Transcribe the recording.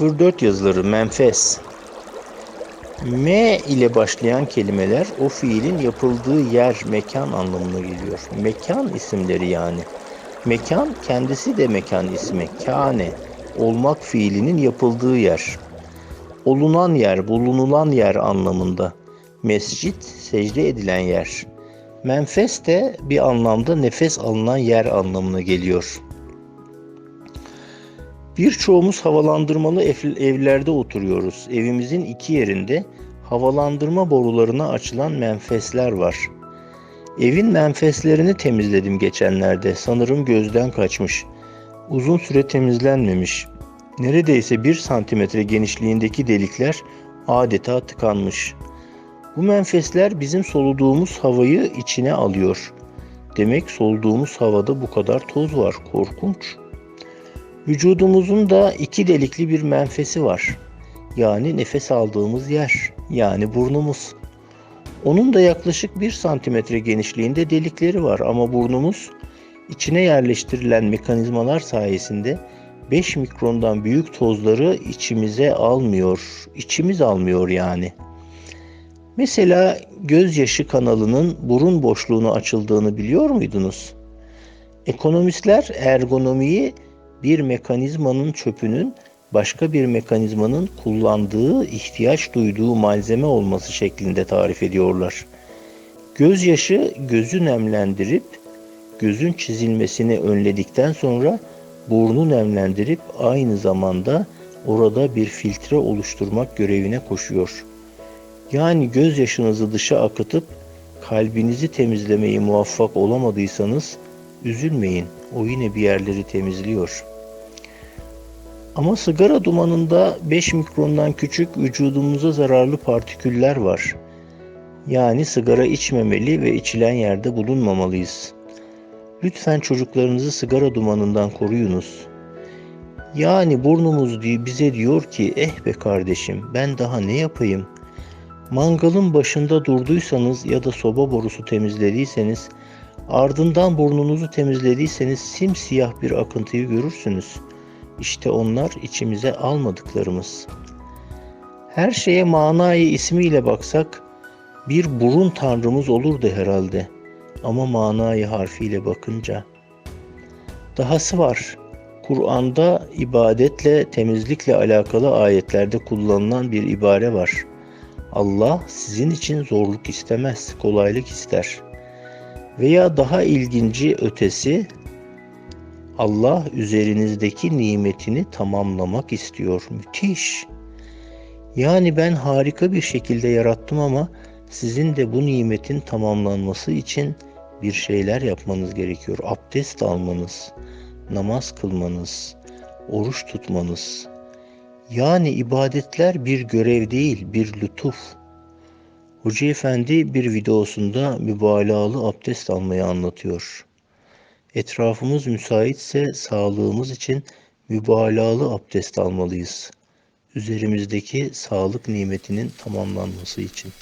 04 yazıları menfes. M ile başlayan kelimeler o fiilin yapıldığı yer, mekan anlamına geliyor. Mekan isimleri yani. Mekan kendisi de mekan ismi. Kâne, olmak fiilinin yapıldığı yer. Olunan yer, bulunulan yer anlamında. Mescit, secde edilen yer. Menfes de bir anlamda nefes alınan yer anlamına geliyor. Birçoğumuz havalandırmalı ev- evlerde oturuyoruz. Evimizin iki yerinde havalandırma borularına açılan menfesler var. Evin menfeslerini temizledim geçenlerde. Sanırım gözden kaçmış. Uzun süre temizlenmemiş. Neredeyse bir santimetre genişliğindeki delikler adeta tıkanmış. Bu menfesler bizim soluduğumuz havayı içine alıyor. Demek soluduğumuz havada bu kadar toz var. Korkunç. Vücudumuzun da iki delikli bir menfesi var. Yani nefes aldığımız yer. Yani burnumuz. Onun da yaklaşık 1 santimetre genişliğinde delikleri var ama burnumuz içine yerleştirilen mekanizmalar sayesinde 5 mikrondan büyük tozları içimize almıyor. İçimiz almıyor yani. Mesela gözyaşı kanalının burun boşluğunu açıldığını biliyor muydunuz? Ekonomistler ergonomiyi bir mekanizmanın çöpünün başka bir mekanizmanın kullandığı, ihtiyaç duyduğu malzeme olması şeklinde tarif ediyorlar. Gözyaşı gözü nemlendirip gözün çizilmesini önledikten sonra burnu nemlendirip aynı zamanda orada bir filtre oluşturmak görevine koşuyor. Yani gözyaşınızı dışa akıtıp kalbinizi temizlemeyi muvaffak olamadıysanız üzülmeyin. O yine bir yerleri temizliyor. Ama sigara dumanında 5 mikrondan küçük vücudumuza zararlı partiküller var. Yani sigara içmemeli ve içilen yerde bulunmamalıyız. Lütfen çocuklarınızı sigara dumanından koruyunuz. Yani burnumuz bize diyor ki eh be kardeşim ben daha ne yapayım? Mangalın başında durduysanız ya da soba borusu temizlediyseniz ardından burnunuzu temizlediyseniz simsiyah bir akıntıyı görürsünüz. İşte onlar içimize almadıklarımız. Her şeye manayı ismiyle baksak bir burun tanrımız olurdu herhalde. Ama manayı harfiyle bakınca. Dahası var. Kur'an'da ibadetle, temizlikle alakalı ayetlerde kullanılan bir ibare var. Allah sizin için zorluk istemez, kolaylık ister. Veya daha ilginci ötesi Allah üzerinizdeki nimetini tamamlamak istiyor. Müthiş. Yani ben harika bir şekilde yarattım ama sizin de bu nimetin tamamlanması için bir şeyler yapmanız gerekiyor. Abdest almanız, namaz kılmanız, oruç tutmanız. Yani ibadetler bir görev değil, bir lütuf. Hoca Efendi bir videosunda mübalağalı abdest almayı anlatıyor. Etrafımız müsaitse sağlığımız için mübalağalı abdest almalıyız. Üzerimizdeki sağlık nimetinin tamamlanması için.